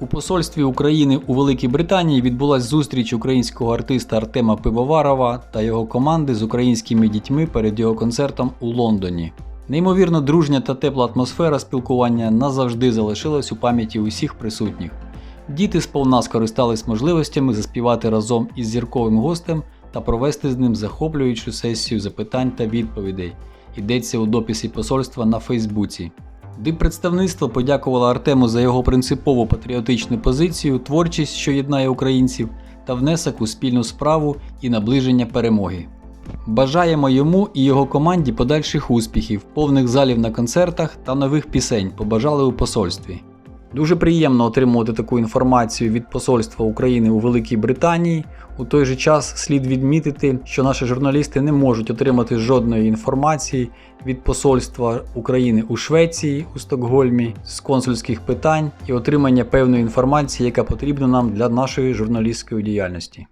У посольстві України у Великій Британії відбулася зустріч українського артиста Артема Пивоварова та його команди з українськими дітьми перед його концертом у Лондоні. Неймовірно дружня та тепла атмосфера спілкування назавжди залишилась у пам'яті усіх присутніх. Діти сповна скористались можливостями заспівати разом із зірковим гостем та провести з ним захоплюючу сесію запитань та відповідей. Йдеться у дописі посольства на Фейсбуці. Диппредставництво подякувало Артему за його принципову патріотичну позицію, творчість, що єднає українців, та внесок у спільну справу і наближення перемоги. Бажаємо йому і його команді подальших успіхів, повних залів на концертах та нових пісень. Побажали у посольстві. Дуже приємно отримувати таку інформацію від Посольства України у Великій Британії. У той же час слід відмітити, що наші журналісти не можуть отримати жодної інформації від Посольства України у Швеції у Стокгольмі з консульських питань і отримання певної інформації, яка потрібна нам для нашої журналістської діяльності.